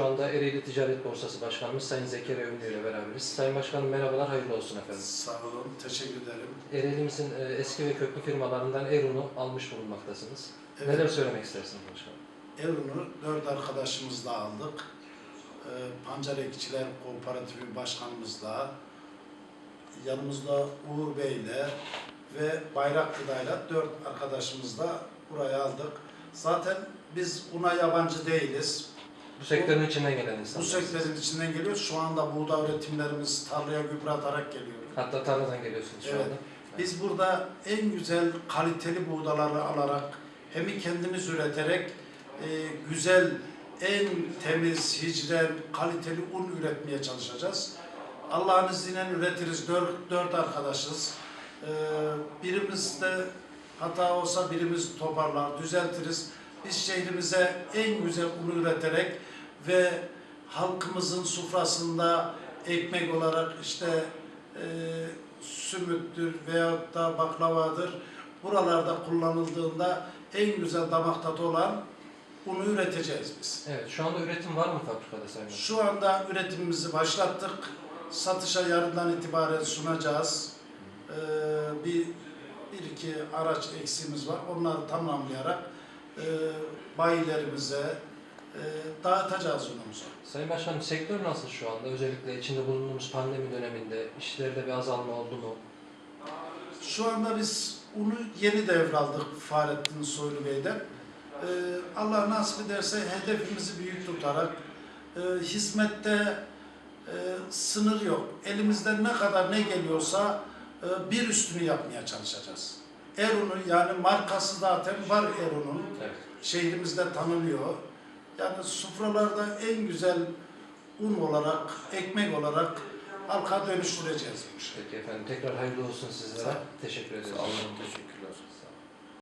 anda Ereğli Ticaret Borsası Başkanımız Sayın Zekeriya Ünlü ile beraberiz. Sayın Başkanım merhabalar, hayırlı olsun efendim. Sağ olun, teşekkür ederim. Ereğli'mizin e, eski ve köklü firmalarından Erun'u almış bulunmaktasınız. Evet, Neler söylemek istersiniz başkanım? Evren'i dört arkadaşımızla aldık. Ee, Pancar Ekçiler Kooperatifi Başkanımızla, yanımızda Uğur Bey'le ve Bayrak Gıda'yla dört arkadaşımızla buraya aldık. Zaten biz buna yabancı değiliz. Bu sektörün içinden gelen Bu insanlar. sektörün içinden geliyor. Şu anda buğday üretimlerimiz tarlaya gübre atarak geliyor. Hatta tarladan geliyorsunuz şu Evet. anda. Biz burada en güzel kaliteli buğdaları alarak hem kendimiz üreterek e, güzel, en temiz, hicren, kaliteli un üretmeye çalışacağız. Allah'ın izniyle üretiriz. Dört, dört arkadaşız. E, birimizde hata olsa birimiz toparlar, düzeltiriz. Biz şehrimize en güzel unu üreterek ve halkımızın sufrasında ekmek olarak işte e, sümüttür veyahut da baklavadır. Buralarda kullanıldığında en güzel damak tadı olan unu üreteceğiz biz. Evet, şu anda üretim var mı fabrikada Sayın? Şu anda üretimimizi başlattık. Satışa yarından itibaren sunacağız. Ee, bir, bir iki araç eksiğimiz var. Onları tamamlayarak e, bayilerimize dağıtacağız unumuzu. Sayın Başkanım sektör nasıl şu anda? Özellikle içinde bulunduğumuz pandemi döneminde işlerde bir azalma oldu mu? Şu anda biz unu yeni devraldık Fahrettin Soylu Bey'den. Ee, Allah nasip ederse hedefimizi büyük tutarak e, hizmette e, sınır yok. Elimizden ne kadar ne geliyorsa e, bir üstünü yapmaya çalışacağız. Erun'u yani markası zaten var Erun'un. Evet. Şehrimizde tanınıyor. Yani sofralarda en güzel un olarak, ekmek olarak halka dönüştüreceğiz. Peki efendim tekrar hayırlı olsun sizlere. Teşekkür ederiz. Sağ olun, teşekkürler. Sağ olun.